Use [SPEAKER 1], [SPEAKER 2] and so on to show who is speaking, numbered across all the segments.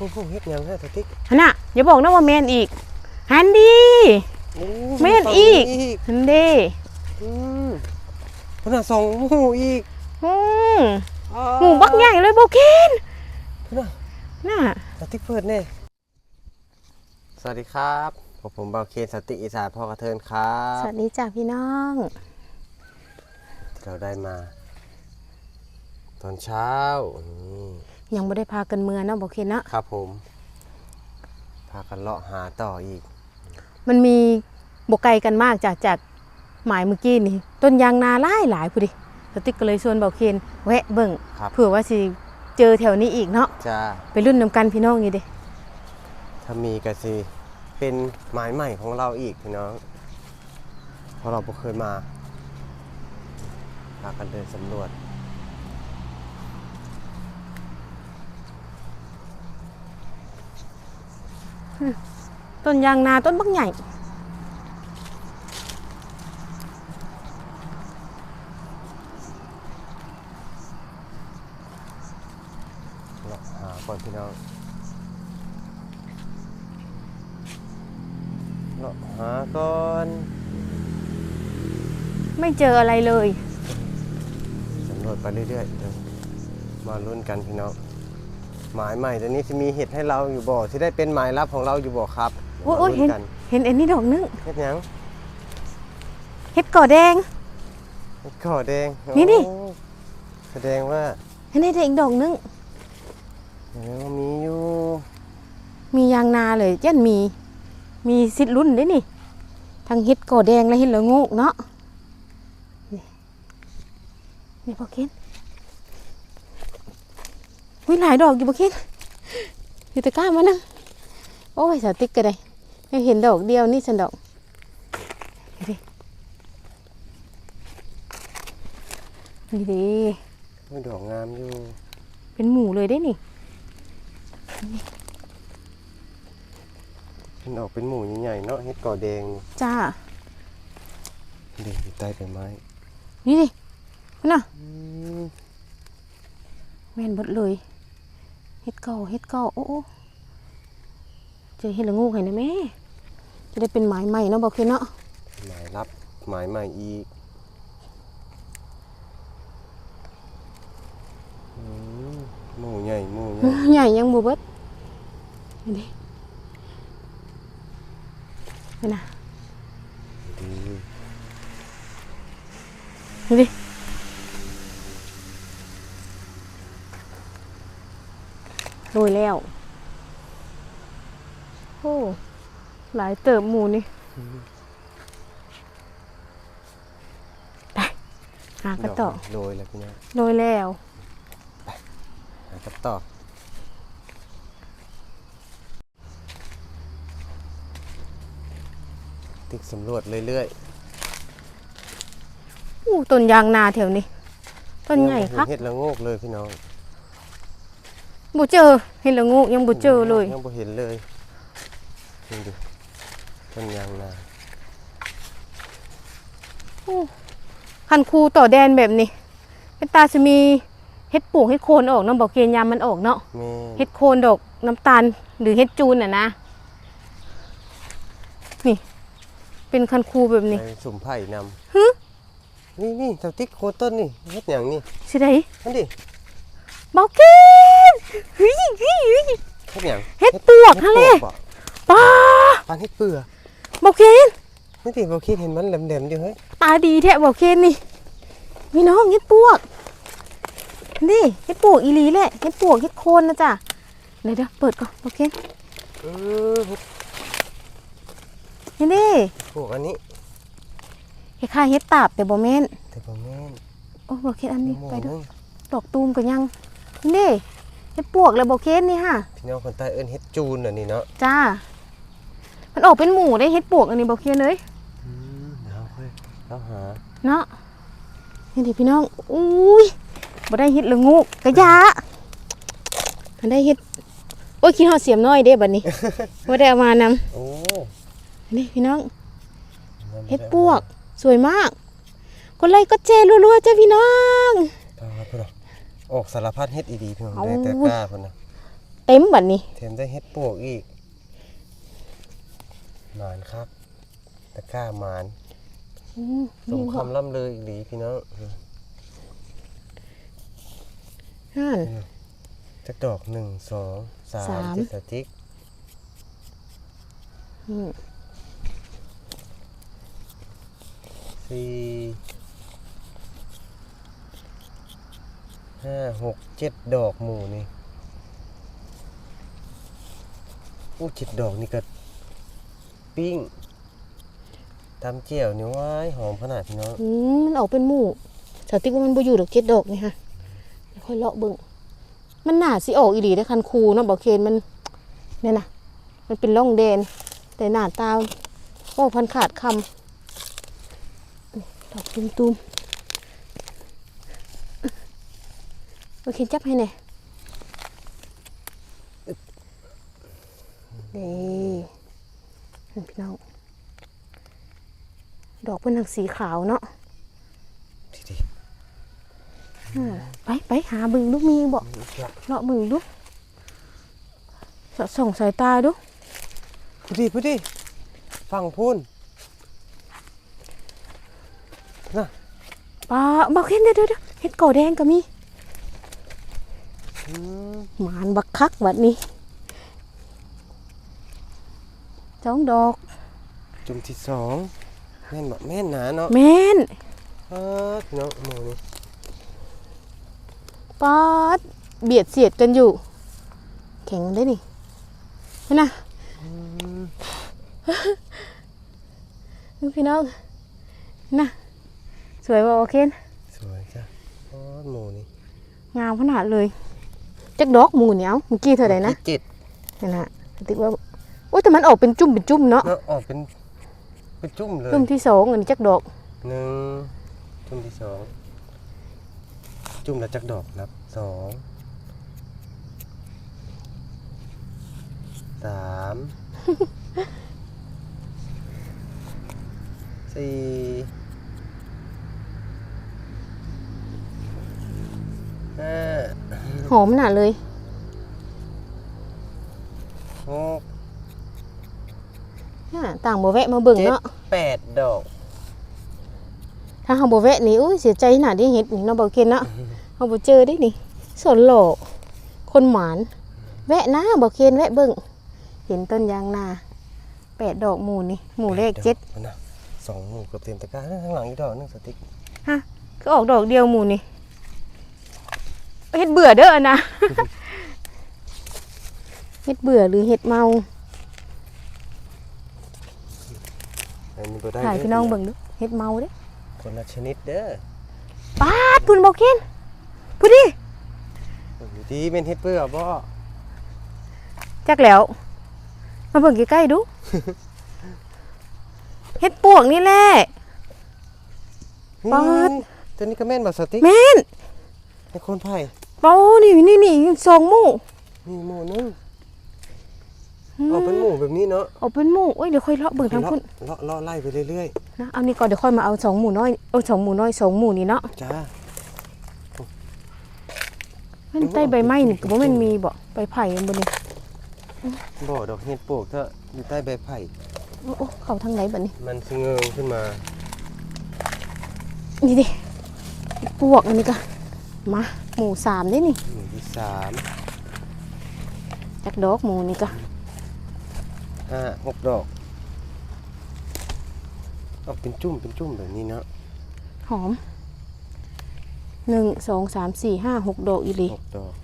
[SPEAKER 1] โอ้โหเฮ็ดหยังให้สติ๊ก
[SPEAKER 2] หันน่ะอย่าบอกนะว่าแมนอีกหันดี้แมนอีกหันดี
[SPEAKER 1] อืมพนน่ะสองหมูอีก
[SPEAKER 2] อืมหมูบักใหญ่เลยโบเคน
[SPEAKER 1] พน่ะ
[SPEAKER 2] น่ะ
[SPEAKER 1] สติ๊กเปิดแน่สวัสดีครับผมผมเบาเคนสติอีสานพ่อกระเทินครับส
[SPEAKER 2] วัสดีจ้าพี่น้อง
[SPEAKER 1] ที่เราได้มา ตอนเช้านี่
[SPEAKER 2] ยังไม่ได้พากันเมือเนาะโบเคนเนาะ
[SPEAKER 1] ครับผม พากันเลาะหาต่ออีก
[SPEAKER 2] มันมีบกไกลกันมากจากจากหมายเมื่อกี้นี่ ต้นยางนาหลายหลายพูดิสติ๊กก็เลยชวนเบาเคนแวะเบิ่ง
[SPEAKER 1] ครับ
[SPEAKER 2] เผื่อว่าสิเจอแถวนี้อีกเนาะ
[SPEAKER 1] จะ
[SPEAKER 2] ไปรุ่นนำกันพี่น้องนี่เด้
[SPEAKER 1] ถ้ามีก็สิเป็นหมายใหม่ของเราอีกพี่น้องเพราะเราไม่เคยมาพากันเดินสำรวจ
[SPEAKER 2] ต้นยางนาต้นบักใหญ่
[SPEAKER 1] เลาะหาก่อนพี่น้องเลาะหาก่อน
[SPEAKER 2] ไม่เจออะไรเลย
[SPEAKER 1] สำรวจไปเรื่อยๆเดี๋ยวมาลุ้นกันพี่น้อง หมายใหม่ตัวนี้จะมีเห็ดให้เราอยู่บ่ที่ได้เป็นหมายลับของเราอยู่บ่ครับ
[SPEAKER 2] โอ้ยโอ้ย
[SPEAKER 1] มา
[SPEAKER 2] เห็
[SPEAKER 1] ลุ้
[SPEAKER 2] น
[SPEAKER 1] กัน
[SPEAKER 2] เห็นอันนี้ดอกนึง
[SPEAKER 1] เห็ดหยัง
[SPEAKER 2] เห็ดก่อแดง
[SPEAKER 1] เห็ดขอแดง
[SPEAKER 2] นี่ดิ
[SPEAKER 1] โอ้แสดงว่า
[SPEAKER 2] เห็นได้อีกดอกนึง
[SPEAKER 1] แสดงว่ามีอยู่
[SPEAKER 2] มียางนาเลยยันมี มีสิทธิ์รุ่นเด้นี่ทั้งเห็ดก่อแดงและเห็ดละโงกเนาะนี่นี่พอเค นวิหลายดอกอยู่พอเคนอยู่ตะกร้ามานั่งโอ้ยสาวติ๊กก็ได้ไม่เห็นดอกเดียวนี่สันดอกนี่ดินี่ดิ
[SPEAKER 1] มีดอกงามอยู่
[SPEAKER 2] เป็นหมูเลยได้นี่
[SPEAKER 1] มันออกเป็นหมู่ใหญ่ๆเนาะเห็ดก่อแดง
[SPEAKER 2] จ้า
[SPEAKER 1] เด็กอยู่ใต้ใบไม้
[SPEAKER 2] นี่ดิพุ่นน่ะ
[SPEAKER 1] อืม
[SPEAKER 2] แม่นเบดเลย เฮ็ดเก่าเฮ็ดเก่าโอ้โอ้เจอเฮ็ดละงูให้นะแม่จะได้เป็นหมายใหม่เนาะบอกคือเนาะ
[SPEAKER 1] หมายรับหมายใหม่อีกอืมหมู่ใหญ่หมู่ใหญ่
[SPEAKER 2] ใหญ่ยังบ่เบิดนี่ดินี่นะ
[SPEAKER 1] ดี
[SPEAKER 2] นี่ดิ โรยแล้ว โอ้หลายเติบหมูนี่ไปหากันต่อ
[SPEAKER 1] ดโรยแล้วพี่น้อง
[SPEAKER 2] โรยแล้ว
[SPEAKER 1] หากันต่อติ๊กสำรวจเรื่อย
[SPEAKER 2] อู้ต้นยางนาแถวนี้
[SPEAKER 1] ๆ
[SPEAKER 2] ต้นใหญ่ครับ
[SPEAKER 1] เห็ดละโงกเลยพี่น้อง
[SPEAKER 2] บ่เจอเห็นละงูยังบ่เจอเลย
[SPEAKER 1] ยังบ่เห็นเลยนี่ดิต้นยางนา
[SPEAKER 2] คันคูต่อแดนแบบนี้เป็นตาจะมีเฮ็ดปลูกเฮ็ดโคนออกเนาะบอกเกณฑ์ยามมันออกเนาะ
[SPEAKER 1] แม่น
[SPEAKER 2] เฮ็ดโคนดอกน้ำตาลหรือเฮ็ดจูนน่ะนะนี่ เป็นคันคูแบบนี้
[SPEAKER 1] ไปสุ่มไผ่น
[SPEAKER 2] ฮึำ
[SPEAKER 1] นี่นี่เจ้าติ๊กโคนต้นนี่เฮ็ดอย่างนี่
[SPEAKER 2] สิได้
[SPEAKER 1] นั่นดิ
[SPEAKER 2] บอกเกณฑ์เฮ้ยเฮ้ยเฮ้ย
[SPEAKER 1] เฮ็ดอย่าง
[SPEAKER 2] เฮ็ดปวกฮะเลย
[SPEAKER 1] ปวกบ่
[SPEAKER 2] ป้า
[SPEAKER 1] ปานเฮ็ดเปลือก
[SPEAKER 2] บอกเกณฑ์
[SPEAKER 1] นี่ดิบ่คิดเห็นมันแหลมๆอยู่เฮ้ย
[SPEAKER 2] ตาดีแท้บอกเกณฑ์นี่พี่น้องเฮ็ดปวกนี่เฮ็ดปวกอีหลีแหละเฮ็ดปวกเฮ็ดโคนนะจ๊ะเดี๋ยวเดี๋ยวเปิดก่อนบอกเกณฑ์
[SPEAKER 1] เออเฮ็ด
[SPEAKER 2] นี่ดิ
[SPEAKER 1] ปวกอันนี้
[SPEAKER 2] คล้ายๆเฮ็ดตาบแต่บ่แม่น
[SPEAKER 1] แต่บ่แม่น
[SPEAKER 2] โอ้บอกเกณฑ์อันนี้
[SPEAKER 1] มอง
[SPEAKER 2] ไปด้วย
[SPEAKER 1] มึง
[SPEAKER 2] ดอกตูมก็ยัง นี่เฮ็ดปวกแล้วบอกเกณฑ์นี่ฮะ
[SPEAKER 1] พี่น้องคนใต้เอิ้นเฮ็ดจูนอันนี้เนาะ
[SPEAKER 2] จ้า มันออกเป็นหมูได้เฮ็ดปวกอันนี้บอกเกณฑ์เลย
[SPEAKER 1] อืมเดี๋ยวค่อยเราหา
[SPEAKER 2] เนาะนี่ดิพี่น้องอุ้ยบ่ได้เฮ็ดละงูกกะยามันได้เฮ็ดโอ้ยคิดฮอดเสียมน้อยเด้บัดนี้บ่ได้เอามานำ
[SPEAKER 1] โอ้
[SPEAKER 2] นี่พี่น้องเฮ็ดปวก สวยมาก กดไลค์กดแชร์รัวๆจ้าพี่น้อง
[SPEAKER 1] ปลาพุ่นน่ะ ออกสารพัดเฮ็ดอีดีพี่น้อง
[SPEAKER 2] เอา
[SPEAKER 1] ได้แต่กล้าพุ่นน่ะ
[SPEAKER 2] เเต็มบัดนี้
[SPEAKER 1] แถมได้เฮ็ดปวกอีกหมานครับตะกร้าหมาน
[SPEAKER 2] อืม
[SPEAKER 1] สม
[SPEAKER 2] นี่บ่
[SPEAKER 1] คำล่ำเลยอีกหลีพี่น้อง
[SPEAKER 2] นั่น
[SPEAKER 1] จักดอกหนึ่งสองสาม
[SPEAKER 2] สาม
[SPEAKER 1] เจ็ดสติ๊ก
[SPEAKER 2] อืม
[SPEAKER 1] สี่ ห้าหกเจ็ดดอกหมู่นี่อู้เจ็ดดอกนี่ก็ปิ้งตำเจียวนี่ว้ายหอมขนาดพี่น้อง
[SPEAKER 2] อืมมันออกเป็นหมู่สติ๊กว่ามันบ่อยู่ดอกเจ็ดดอกนี่ฮะค่อยเลาะเบิ่งมันหนาสิออกอีหลีได้คันคูเนาะบ่เคนมันเนี่ยนะมันเป็นร่องแดน แต่หน้าตาโอ้พันขาดคำดอกตุ้มๆ โอเคจับให้แหน่นี่นี่พี่น้องดอกเป็นทางสีขาวเนาะ
[SPEAKER 1] ทีดี
[SPEAKER 2] อ่าไปไปหาบึงดูมีบอก
[SPEAKER 1] อีกแล้ว
[SPEAKER 2] เลาะบึงดูสอดส่องสายตาดู
[SPEAKER 1] พอดีพอดีฟังพูน
[SPEAKER 2] ปลาบอกเห็นเด้อเด้อเด้อเห็ดก่อแดงก็มี
[SPEAKER 1] อืม
[SPEAKER 2] หมานบักคักแบบนี้สองดอก
[SPEAKER 1] จุ่มที่สองแม่นบ่แม่นหนาเนาะ
[SPEAKER 2] แม่น
[SPEAKER 1] เออพี่น้องหมู่นี่
[SPEAKER 2] ปาดเบียดเสียดกันอยู่ แข็งได้นี่เห็นนะดูพี่น้องนะสวยว่าโอเค
[SPEAKER 1] สวยจ้ะโอ้หมู่นี่
[SPEAKER 2] งามขนาดเลย จักดอกหมูเหนียวเมื่อกี้เท่าไหร่นะ
[SPEAKER 1] ที่เจ็ด
[SPEAKER 2] นี่นนะติ๊กว่าโอ้ยแต่มันออกเป็นจุ่มเป็นจุ่มเนาะ
[SPEAKER 1] เนาะออกเป็นเป็นจุ่มเลย
[SPEAKER 2] จุ่มที่สองอันนี้จักดอก
[SPEAKER 1] หนึ่งจุ่มที่สองจุ่มละจักดอกนับสองสามสี่
[SPEAKER 2] หอมขนาดเลย
[SPEAKER 1] หก
[SPEAKER 2] น่ะต่างบ่แวะมาเบิ่ง
[SPEAKER 1] เจ็ด
[SPEAKER 2] เนาะ
[SPEAKER 1] แปดดอก
[SPEAKER 2] ถ้าเฮาบ่แวะนี่อุ้ยเสียใจขนาดที่เฮ็ดนี่เนาะบ่เคนเนาะเฮาบ่เจอได้นี่สนหล่อคนหมาน แวะนะบ่เคนแวะเบิ่งเห็นต้นยางนาแปดดอกหมู่นี่หมู่เลขเจ็ด
[SPEAKER 1] อานะสองหมู่เกือบเต็มตะกร้าข้างหลังอีกดอกหนึงสติ๊ก
[SPEAKER 2] ฮะก็ออกดอกเดียวหมู่นี่ เฮ็ดเบื่อเด้อนะ เฮ็ดเบื่อหรือเฮ็ดเมา
[SPEAKER 1] อันนี้บ่ได้
[SPEAKER 2] ถ่าย
[SPEAKER 1] เด้
[SPEAKER 2] พี่น้องเบิ่งดูเฮ็ดเมาเด้
[SPEAKER 1] คนละชนิดเด้อ
[SPEAKER 2] ปาดพุ่นบ่เคนพูดดิ
[SPEAKER 1] เบิ่งดีๆเป็นเฮ็ดเปื้อบ่
[SPEAKER 2] จักแล้ว มาเบิ่งใกล้ๆดู เฮ็ดปวกนี่แหละ
[SPEAKER 1] นี่
[SPEAKER 2] ปาด
[SPEAKER 1] ตัวนี้ก็แม่นบ่สติ๊ก
[SPEAKER 2] แม่น
[SPEAKER 1] ให้คนไผ่
[SPEAKER 2] เปานี่นี่นี่สองหมู่
[SPEAKER 1] นี่หมู่หนึงเอาเป็นหมู่แบบนี้เนาะ
[SPEAKER 2] เอาเป็นหมู่โอ้ยเดี๋ยวค่อยเลาะเบิ่งทางคุณ
[SPEAKER 1] เลาะเลาะไล่ไปเรื่อย
[SPEAKER 2] นะเอานี่ก่อนเดี๋ยวค่อยมาเอาสองหมู่น้อยเอาสองหมู่น้อยสองหมู่นี่เนาะ
[SPEAKER 1] ๆจ้า
[SPEAKER 2] มันใต้ใบไม้นี่ก็บ่แม่นมีบ่ใบไผ่อันบนนี้
[SPEAKER 1] บ่ดอกเห็ดปลูกเถอะอยู่ใต้ใบไผ่
[SPEAKER 2] โอ้โอ้เข้าทางไหนบัดนี้
[SPEAKER 1] มันสะเงิงขึ้นมา
[SPEAKER 2] นี่ดิปวกอันนี้ก็ มาหมู่สามได้นี่
[SPEAKER 1] หมู่ที่สาม
[SPEAKER 2] จักดอกหมู่นี่ก็
[SPEAKER 1] ห้าหกดอกเอาเป็นจุ่มเป็นจุ่มแบบนี้เนาะ
[SPEAKER 2] หอมหนึ่งสองสามสี่ห้าหกดอกอีหลี
[SPEAKER 1] หกดอก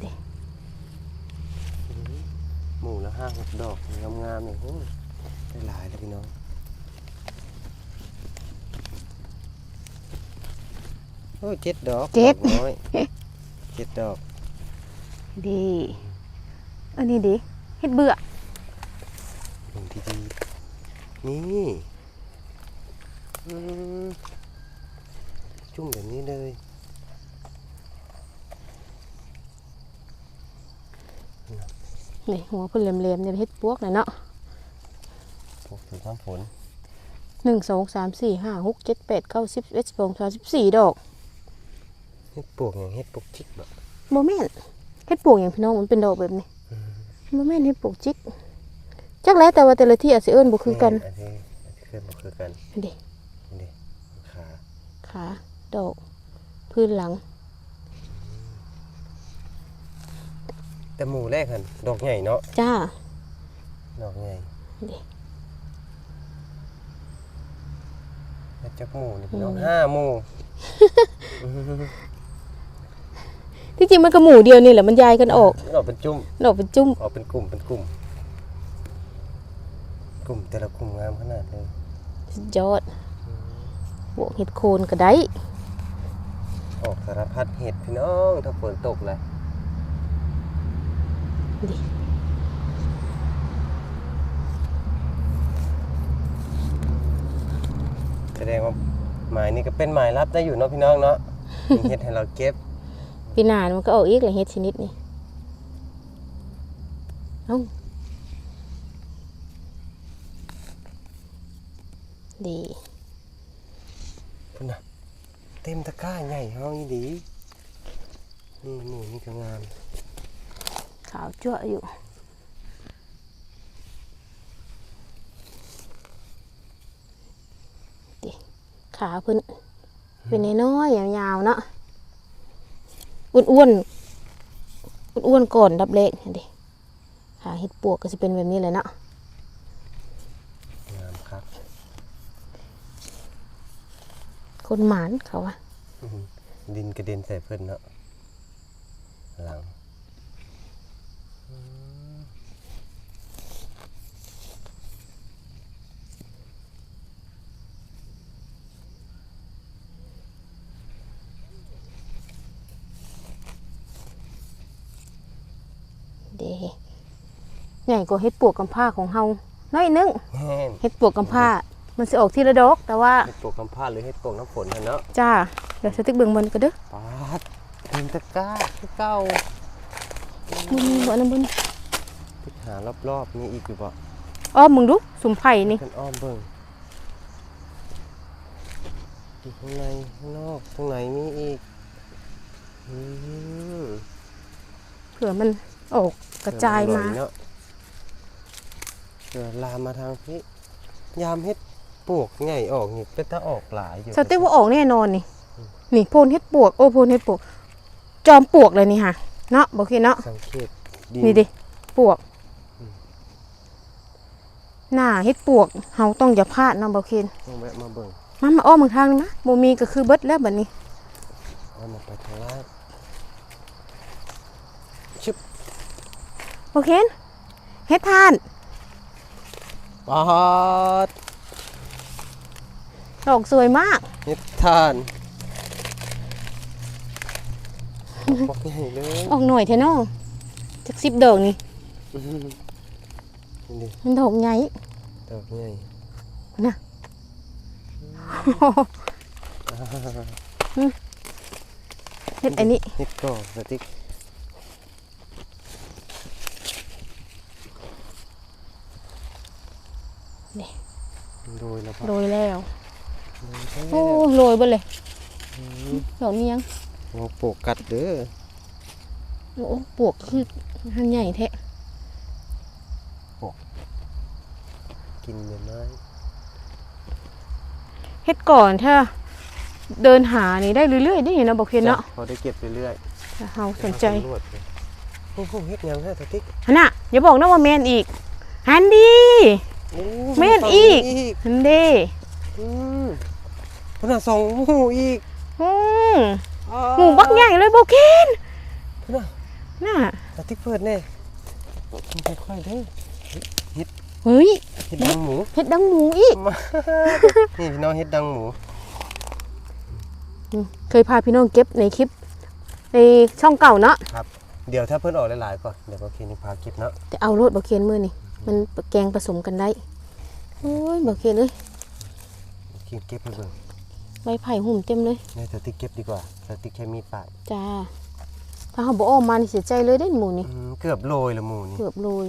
[SPEAKER 2] เด้
[SPEAKER 1] หมู่ละห้าหกดอกงามๆนี่โอ้ยได้หลายเลยพี่น้อง โอ้ยเจ็ดดอก
[SPEAKER 2] เจ็ด
[SPEAKER 1] อกน้อยเจ็ดดอก
[SPEAKER 2] ดีอันนี้ดิเฮ็ดเบื่อ
[SPEAKER 1] หนึ่งทีดีนี่อืมจุ่มแบบนี้เลย
[SPEAKER 2] นี่หัวเพิ่นแหลมๆเนี่ยเฮ็ดปวกน่ะเนาะ
[SPEAKER 1] ปลูกถึงน้ำฝน
[SPEAKER 2] หนึ่งสองสามสี่ห้าหกเจ็ดแปดเก้าสิบเอ็ดสิบสองสามสิบสี่ดอก
[SPEAKER 1] เฮ็ดปวกอย่างเฮ็ดปวกจิกบ่
[SPEAKER 2] บ่แม่นเฮ็ดปวกอย่างพี่น้องมันเป็นดอกแบบนี้บ่แม่นเฮ็ดปวกจิกจักแล้วแต่ว่าแต่ละที่อาจสิเอิ้นบ่คือกัน
[SPEAKER 1] อันนี้อันนี้เคยบ่คือกัน
[SPEAKER 2] เด้
[SPEAKER 1] นี่ขา
[SPEAKER 2] ขาดอกพื้นหลัง
[SPEAKER 1] แต่หมู่แรกหั่นดอกใหญ่เนาะ
[SPEAKER 2] จ้า
[SPEAKER 1] ดอกใหญ่
[SPEAKER 2] นี่
[SPEAKER 1] แล้วจักหมู่นี่พี่น้องห้าหมู่
[SPEAKER 2] ที่จริงมันก็หมู่เดียวนี่แหละมันยายกันออก
[SPEAKER 1] ออกเป็นจุ่ม
[SPEAKER 2] ดอกเป็นจุ้ม
[SPEAKER 1] ออกเป็นกลุ่มเป็นกลุ่ม กลุ่มแต่ละกลุ่มงามขนาดเลย
[SPEAKER 2] สุดยอดบวกเห็ดโคนก็ได้
[SPEAKER 1] ออกสารพัดเห็ดพี่น้องถ้าฝนตกเลย
[SPEAKER 2] ดิ
[SPEAKER 1] แสดงว่าหมายนี่ก็เป็นหมายรับได้อยู่เนาะพี่น้องเนาะมีเห็ดให้เราเก็บ
[SPEAKER 2] ปีหน้ามันก็ออกอีกเลยเห็ดชนิดนี้เอ้าดี
[SPEAKER 1] พุ่นน่ะเต็มตะกร้าใหญ่ห้องอีดีนี่หมูนี่ก็งาม
[SPEAKER 2] ขาวจั่วอยู่ดิขาเพิ่นเป็นน้อยๆยาวๆเนาะ อ้วนๆอ้วนๆก่อนดับเล็กดิขาเห็ดปวกก็จะเป็นแบบนี้เลยเนาะ
[SPEAKER 1] งามครับ
[SPEAKER 2] คนหมานเขาอะ
[SPEAKER 1] อื้อหือดินกระเด็นใส่เพิ่นเนาะหลัง
[SPEAKER 2] เดใหญ่กว่าเห็ดปวกกำผ้าของเฮาน้อยนึง
[SPEAKER 1] แห้ง
[SPEAKER 2] เห็ดปวกกำผ้า มันจะออกทีละดอกแต่ว่า
[SPEAKER 1] เห็ดปวกกำพร้าหรือเห็ดปวกน้ำฝนหั่นเนาะ
[SPEAKER 2] จ้าเดี๋ยวสติ๊กเบิ่งมันก็เด้อ
[SPEAKER 1] ปาดเต็มตะกร้าคือเก่า
[SPEAKER 2] มันมีบ่น้ำบน
[SPEAKER 1] ไปหารอบๆมีอีกอยู่บ่
[SPEAKER 2] อ้อมมึงดูสุ่มไผ่นี่
[SPEAKER 1] กันอ้อมเบิ่งอยู่ข้างในข้างนอกตรงไหนมีอีกอืม
[SPEAKER 2] เผื่อมัน ออกกระจายมา
[SPEAKER 1] เนาะเดี๋ยวลามมาทางพี่ยามเฮ็ดปวกไงออกนี่เป็นตาออกหลายอยู่
[SPEAKER 2] สติ๊กว่าออกแน่นอนนี่ นี่โพนเห็ดปวกโอ้โพนเห็ดปวก จอมปวกเลยนี่ค่ะเนาะบอกเคเนาะ
[SPEAKER 1] สังเกตดิ
[SPEAKER 2] นี่ดิปวกหน้าเห็ดปวกเฮาต้องอย่าพลาดเนาะบอกเคน
[SPEAKER 1] ต้องแวะมาเบิ่ง
[SPEAKER 2] มามาอ้อมมึงทางนึงนะบ่มีก็คือเบิดแล้วบัดนี้
[SPEAKER 1] เอามาไปทางล่างชึบ
[SPEAKER 2] โอเคเฮ็ดทาน
[SPEAKER 1] ปาด
[SPEAKER 2] ดอกสวยมาก
[SPEAKER 1] เฮ็ดทานปอกใหญ่เลย
[SPEAKER 2] ออกหน่อยเทเนอจักสิบดอกนี่
[SPEAKER 1] อื้อหือนี่ดิ
[SPEAKER 2] มันดอกใหญ่
[SPEAKER 1] ดอกใหญ่
[SPEAKER 2] นะเฮ็ดอันนี้
[SPEAKER 1] เฮ็ดก่อสติ๊ก
[SPEAKER 2] นี่
[SPEAKER 1] โดยแล้วปะ
[SPEAKER 2] โรยแล้ว
[SPEAKER 1] โด
[SPEAKER 2] โอ้
[SPEAKER 1] ย
[SPEAKER 2] โรยเบ่เลยดอกนี้ยัง
[SPEAKER 1] แล้วปลูกกัดเด้อ
[SPEAKER 2] โอ้ปวกคือหันใหญ่แท้
[SPEAKER 1] กินเนื้อไม้
[SPEAKER 2] เฮ็ดก่อนถ้าเดินหานี่ได้เรื่อยๆได้เนาะบอกเพียนเนาะ
[SPEAKER 1] พอได้เก็บเรื่อย
[SPEAKER 2] ถ้าเฮา
[SPEAKER 1] ๆ
[SPEAKER 2] สนใจ
[SPEAKER 1] สำรวจเลยโอ้โหเฮ็ดหยังฮะสติ๊ก
[SPEAKER 2] หันน่ะอย่าบอกนะว่าแม่นอีกหันดี
[SPEAKER 1] โอ้
[SPEAKER 2] แม่นอีก
[SPEAKER 1] ฝั่งนี้
[SPEAKER 2] หันดี
[SPEAKER 1] อืมมันน่ะสองหมู่อีก
[SPEAKER 2] อืมหมูบักใหญ่เลยบอกเคน
[SPEAKER 1] พุ่นน่ะ
[SPEAKER 2] น่ะ
[SPEAKER 1] สติ๊กเปิดแน่มันค่อยๆเด้อ
[SPEAKER 2] เฮ้ย
[SPEAKER 1] เฮ็ดดังหมู
[SPEAKER 2] เฮ็ดดังหมูอีก
[SPEAKER 1] มานี่พี่น้องเฮ็ดดังหมู
[SPEAKER 2] เคยพาพี่น้องเก็บในคลิป ในช่องเก่าเนาะ
[SPEAKER 1] เดี๋ยวถ้าเพิ่นออกหลายๆก่อนเดี๋ยวก็คิดนี่พาเก็บเนาะ
[SPEAKER 2] แต่เอารถบอกเคนมือนี่ มันแกงผสมกันได้ โอ้ยบอกเคนเอ้ย
[SPEAKER 1] คิดเก็บให้เบิ่ง
[SPEAKER 2] ใบไผ่หุ่มเต็มเลย
[SPEAKER 1] นี่สติ๊กเก็บดีกว่าสติ๊กแค่มีดปาด
[SPEAKER 2] จ้า ถ้าเขาบอกออกมานี่เสียใจเลยได้หมูนี่
[SPEAKER 1] อืมเกือบโรยละหมูนี่
[SPEAKER 2] เกือบโรย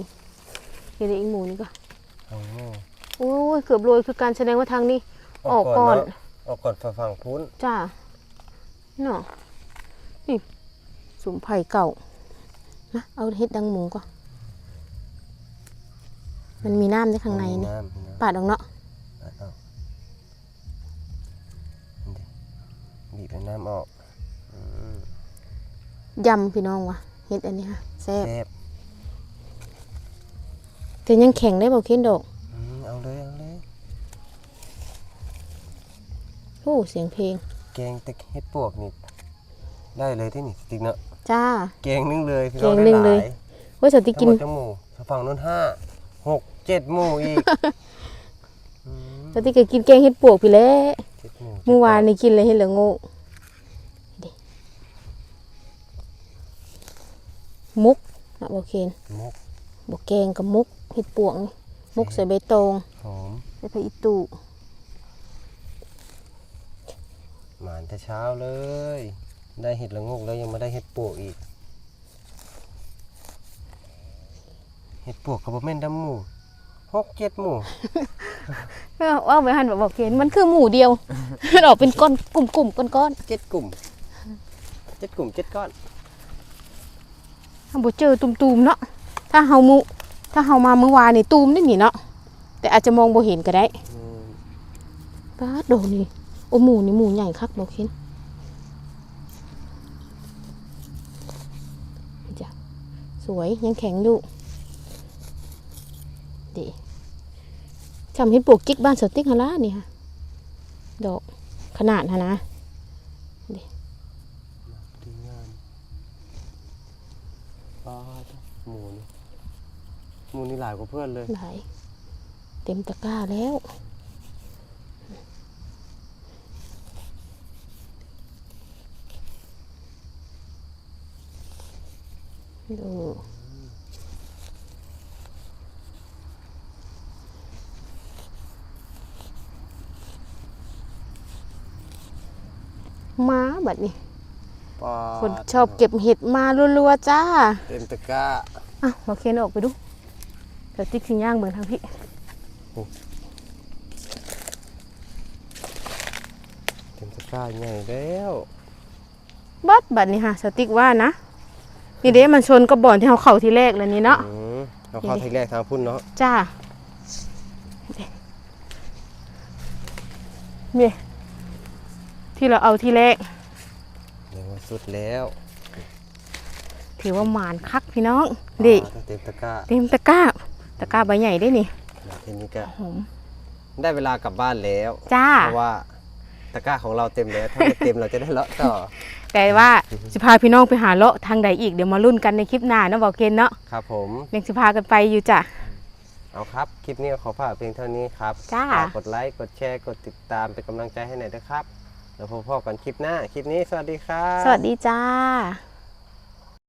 [SPEAKER 2] เห็นอีกหมูนี่ก็
[SPEAKER 1] เอาโง่
[SPEAKER 2] โอ้ยเกือบโรยคือการแสดงว่าทางนี้ ออกก่อน
[SPEAKER 1] เาะออกก่อนฝั่งพุ้น
[SPEAKER 2] จ้าเนาะสุมไผ่เก่านะเอาเฮ็ดดังหมูก่อน มันมีน้ำในข้างใน
[SPEAKER 1] มี
[SPEAKER 2] นี่
[SPEAKER 1] น้ำมีน้ำ
[SPEAKER 2] ปาดออกเนาะ
[SPEAKER 1] ปาดออกนี่ดิบีบให้น้ำออกอืม
[SPEAKER 2] ยำพี่น้องวะเฮ็ดอันนี้ค่ะแซ่บ
[SPEAKER 1] แซ่บ
[SPEAKER 2] แต่ยังแข็งได้บ่เคนดอก
[SPEAKER 1] อืมเอาเลยเอาเลย
[SPEAKER 2] โอ้เสียงเพลง
[SPEAKER 1] แกงแต่เห็ดปวกนี่ได้เลยที่นี่สติ๊กเนาะ
[SPEAKER 2] จ้า
[SPEAKER 1] แกงนึ่งเลยพี่
[SPEAKER 2] แก
[SPEAKER 1] น้อง
[SPEAKER 2] ง
[SPEAKER 1] ได้
[SPEAKER 2] นึ่ง
[SPEAKER 1] ห
[SPEAKER 2] เล
[SPEAKER 1] ลายย
[SPEAKER 2] เว่าสติ
[SPEAKER 1] ทั้
[SPEAKER 2] กิ
[SPEAKER 1] ง
[SPEAKER 2] น
[SPEAKER 1] หมดทั้งหมู่ฝั่งนู้นห้าหก เจ็ดหมู่อีกอืม
[SPEAKER 2] สติก็กินแกงเฮ็ดปวกพี่แหล้ว
[SPEAKER 1] เจ็ดหมู่
[SPEAKER 2] เมื่อวานนี่กินเลยเฮ็ดละโง่ดิมุกนะบ่เคน
[SPEAKER 1] มุก
[SPEAKER 2] บ่แกงกับมุกเฮ็ดปวกนี่มุกใส่ใบตอง
[SPEAKER 1] หอม
[SPEAKER 2] ใส่ผักอีตู
[SPEAKER 1] หมานแต่เช้าเลย ได้เห็ดละงกแล้วยังมาได้เห็ดปวกอีก เห็ดปวกกับบ่แม่นดำหมู่ หกเจ็ดหมู่
[SPEAKER 2] เออว่าไปหันบอกเห็นมันคือหมูเดียวมันออกเป็นก้อนกลุ่มๆก้อน
[SPEAKER 1] เจ็ดกลุ่มเจ็ดกลุ่มเจ็ดก้อน
[SPEAKER 2] ๆถ้าบ่เจอตุ่มๆเนาะถ้าเฮามุถ้าเฮามาเมื่อวานนี่ตูมได้นี่เนาะแต่อาจจะมองบ่เห็นก็ได้
[SPEAKER 1] อืม
[SPEAKER 2] ป้าดโดนี่โอ้หมูนี่หมูใหญ่คักบอกเห็นจ้ะสวยยังแข็งอยู่ดี จำเห็นปลูกกิ๊กบ้านสติ๊กฮะล่ะนี่ค่ะดอกขนาดฮะนะ
[SPEAKER 1] ดีงามปลาหมูนี่หมูนี่หลายกว่าเพื่อนเลย
[SPEAKER 2] หลายเต็มตะกร้าแล้วดูมา บัดนี้
[SPEAKER 1] ปลา
[SPEAKER 2] คนชอบเก็บเห็ดมารัวๆจ้า
[SPEAKER 1] เต็มตะกร้า
[SPEAKER 2] อะบอกเคนออกไปดูเดี๋ยวติ๊กสิย่างเบิ่งทางพี่
[SPEAKER 1] เต็มตะกร้าใหญ่แล้ว
[SPEAKER 2] บัดบัดนี้ค่ะสติ๊กว่านะนี่เด้มันชนกับบ่อนที่เขาเข้าที่แรกแล้วนี่เนาะ
[SPEAKER 1] อืมเราเข้าทีแรกทางพุ่นเนาะ
[SPEAKER 2] จ้านี่ที่เราเอาที่แรก
[SPEAKER 1] เดี๋ยวว่า สุดแล้ว
[SPEAKER 2] ถือว่าหมานคักพี่น้องดิ
[SPEAKER 1] ปลาเต็มตะกร้า
[SPEAKER 2] เต็มตะกร้า ตะกร้าใบใหญ่ได้นี่
[SPEAKER 1] ทีนี้ก็
[SPEAKER 2] หอม
[SPEAKER 1] ได้เวลากลับบ้านแล้ว
[SPEAKER 2] จ้า
[SPEAKER 1] เพราะว่าตะกร้าของเราเต็มแล้ว ถ้าไม่เต็มเราจะได้เลาะต่อ
[SPEAKER 2] แต่ว่าสิพาพี่น้องไปหาเลาะทางใดอีกเดี๋ยวมาลุ้นกันในคลิปหน้าเนาะบอกเกณฑ์เนาะ
[SPEAKER 1] ครับผม
[SPEAKER 2] ยังสิพากันไปอยู่จ้ะ
[SPEAKER 1] เอาครับ คลิปนี้ขอฝากเพียงเท่านี้ครับ
[SPEAKER 2] จ้า
[SPEAKER 1] ฝากกดไลค์ กดแชร์ กดติดตามเป็นกำลังใจให้หน่อยนะครับ แล้วพบกันคลิปหน้า คลิปนี้สวัสดีครับ
[SPEAKER 2] สวัสดีจ้า